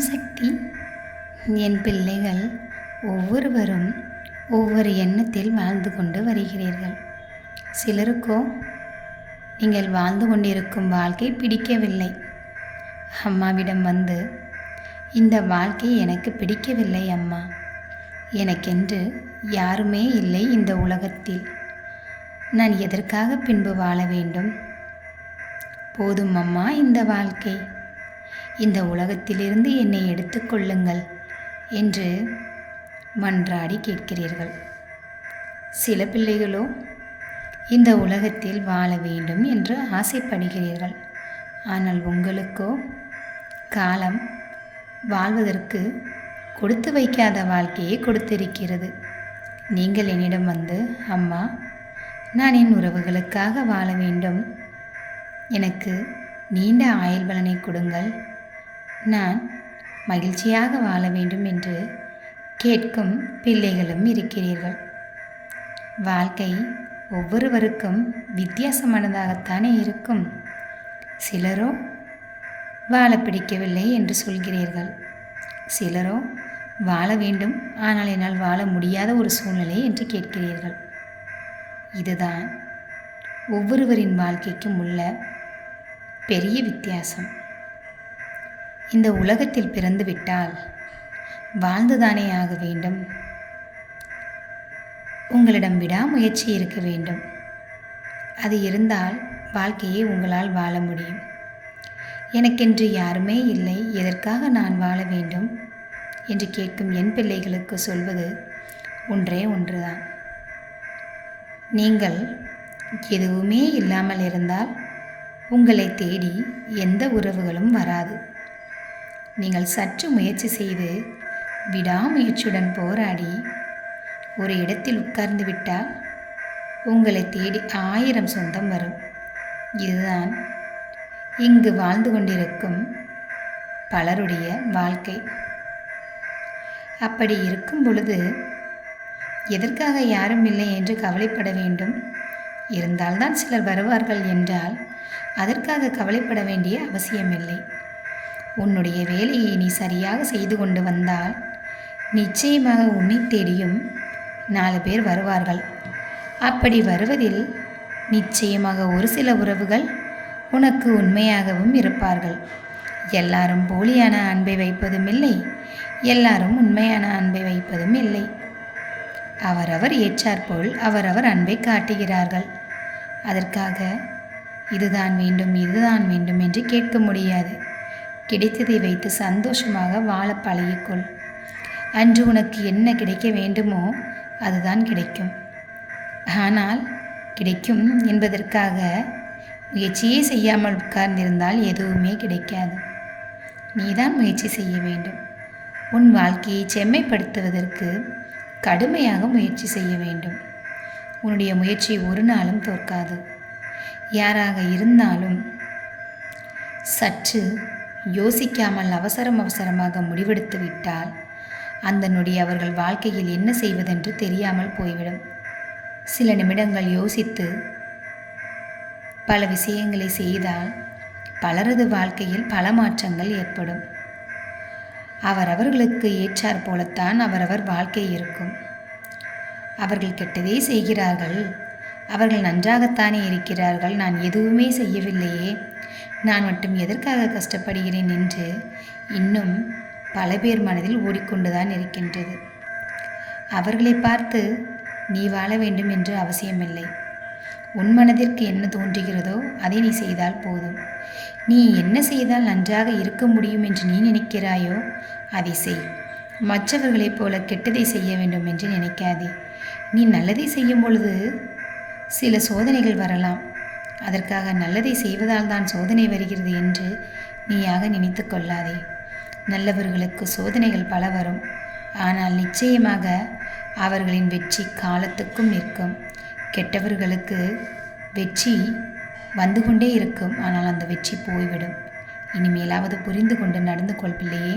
சக்தி. என் பிள்ளைகள் ஒவ்வொருவரும் ஒவ்வொரு எண்ணத்தில் வாழ்ந்து கொண்டு வருகிறீர்கள். சிலருக்கோ நீங்கள் வாழ்ந்து கொண்டிருக்கும் வாழ்க்கை பிடிக்கவில்லை. அம்மாவிடம் வந்து இந்த வாழ்க்கை எனக்கு பிடிக்கவில்லை அம்மா. எனக்கென்று யாருமே இல்லை இந்த உலகத்தில். நான் எதற்காக பின்பு வாழ வேண்டும்? போதும் அம்மா இந்த வாழ்க்கை. இந்த உலகத்திலிருந்து என்னை எடுத்துக்கொள்ளுங்கள் என்று மன்றாடி கேட்கிறீர்கள். சில பிள்ளைகளோ இந்த உலகத்தில் வாழ வேண்டும் என்று ஆசைப்படுகிறீர்கள். ஆனால் உங்களுக்கோ காலம் வாழ்வதற்கு கொடுத்து வைக்காத வாழ்க்கையை கொடுத்திருக்கிறது. நீங்கள் என்னிடம் வந்து அம்மா நான் என் உறவுகளுக்காக வாழ வேண்டும். எனக்கு நீண்ட ஆயுள் பலனை கொடுங்கள். நான் மகிழ்ச்சியாக வாழ வேண்டும் என்று கேட்கும் பிள்ளைகளும் இருக்கிறீர்கள். வாழ்க்கை ஒவ்வொருவருக்கும் வித்தியாசமானதாகத்தானே இருக்கும். சிலரோ வாழ பிடிக்கவில்லை என்று சொல்கிறீர்கள். சிலரோ வாழ வேண்டும் ஆனால் என்னால் வாழ முடியாத ஒரு சூழ்நிலை என்று கேட்கிறீர்கள். இதுதான் ஒவ்வொருவரின் வாழ்க்கைக்கும் உள்ள பெரிய வித்தியாசம். இந்த உலகத்தில் பிறந்துவிட்டால் வாழ்ந்துதானே ஆக வேண்டும்? உங்களிடம் விடாமுயற்சி இருக்க வேண்டும். அது இருந்தால் வாழ்க்கையை உங்களால் வாழ முடியும். எனக்கென்று யாருமே இல்லை எதற்காக நான் வாழ வேண்டும்? என்று கேட்கும் என் பிள்ளைகளுக்கு சொல்வது ஒன்றே ஒன்றுதான். நீங்கள் எதுவுமே இல்லாமல் இருந்தால் உங்களை தேடி எந்த உறவுகளும் வராது. நீங்கள் சற்று முயற்சி செய்து விடாமுயற்சியுடன் போராடி ஒரு இடத்தில் உட்கார்ந்து விட்டால் உங்களை தேடி ஆயிரம் சொந்தம் வரும். இதுதான் இங்கு வாழ்ந்து கொண்டிருக்கும் பலருடைய வாழ்க்கை. அப்படி இருக்கும் பொழுது எதற்காக யாரும் இல்லை என்று கவலைப்பட வேண்டும்? இருந்தால்தான் சிலர் வருவார்கள் என்றால் அதற்காக கவலைப்பட வேண்டிய அவசியமில்லை. உன்னுடைய வேலையை நீ சரியாக செய்து கொண்டு வந்தால் நிச்சயமாக உன்னை தேடியும் நாலு பேர் வருவார்கள். அப்படி வருவதில் நிச்சயமாக ஒரு சில உறவுகள் உனக்கு உண்மையாகவும் இருப்பார்கள். எல்லாரும் போலியான அன்பை வைப்பதும் இல்லை எல்லாரும் உண்மையான அன்பை வைப்பதும் இல்லை. அவரவர் ஏற்றாற்போல் அவரவர் அன்பை காட்டுகிறார்கள். அதற்காக இதுதான் வேண்டும் இதுதான் வேண்டும் என்று கேட்க முடியாது. கிடைத்ததை வைத்து சந்தோஷமாக வாழ பழகிக்கொள். அன்று உனக்கு என்ன கிடைக்க வேண்டுமோ அதுதான் கிடைக்கும். ஆனால் கிடைக்கும் என்பதற்காக முயற்சியே செய்யாமல் உட்கார்ந்திருந்தால் எதுவுமே கிடைக்காது. நீதான் முயற்சி செய்ய வேண்டும். உன் வாழ்க்கையை செம்மைப்படுத்துவதற்கு கடுமையாக முயற்சி செய்ய வேண்டும். உன்னுடைய முயற்சி ஒரு நாளும் தோற்காது. யாராக இருந்தாலும் சற்று யோசிக்காமல் அவசரம் அவசரமாக முடிவெடுத்து விட்டால் அந்த நொடி அவர்கள் வாழ்க்கையில் என்ன செய்வதென்று தெரியாமல் போய்விடும். சில நிமிடங்கள் யோசித்து பல விஷயங்களை செய்தால் பலரது வாழ்க்கையில் பல மாற்றங்கள் ஏற்படும். அவரவர்களுக்கு ஏற்றார் போலத்தான் அவரவர் வாழ்க்கை இருக்கும். அவர்கள் கெட்டதே செய்கிறார்கள். அவர்கள் நன்றாகத்தானே இருக்கிறார்கள். நான் எதுவுமே செய்யவில்லையே. நான் மட்டும் எதற்காக கஷ்டப்படுகிறேன் என்று இன்னும் பல பேர் மனதில் ஓடிக்கொண்டுதான் இருக்கின்றது. அவர்களை பார்த்து நீ வாழ வேண்டும் என்று அவசியமில்லை. உன் மனதிற்கு என்ன தோன்றுகிறதோ அதை நீ செய்தால் போதும். நீ என்ன செய்தால் நன்றாக இருக்க முடியும் என்று நீ நினைக்கிறாயோ அதை செய். மற்றவர்களைப் போல கெட்டதை செய்ய வேண்டும் என்று நினைக்காதே. நீ நல்லதை செய்யும் பொழுது சில சோதனைகள் வரலாம். அதற்காக நல்லதை செய்வதால் தான் சோதனை வருகிறது என்று நீயாக நினைத்து கொள்ளாதே. நல்லவர்களுக்கு சோதனைகள் பல வரும். ஆனால் நிச்சயமாக அவர்களின் வெற்றி காலத்துக்கும் நிற்கும். கெட்டவர்களுக்கு வெற்றி வந்து கொண்டே இருக்கும். ஆனால் அந்த வெற்றி போய்விடும். இனிமேலாவது புரிந்து கொண்டு நடந்து கொள் பிள்ளையே.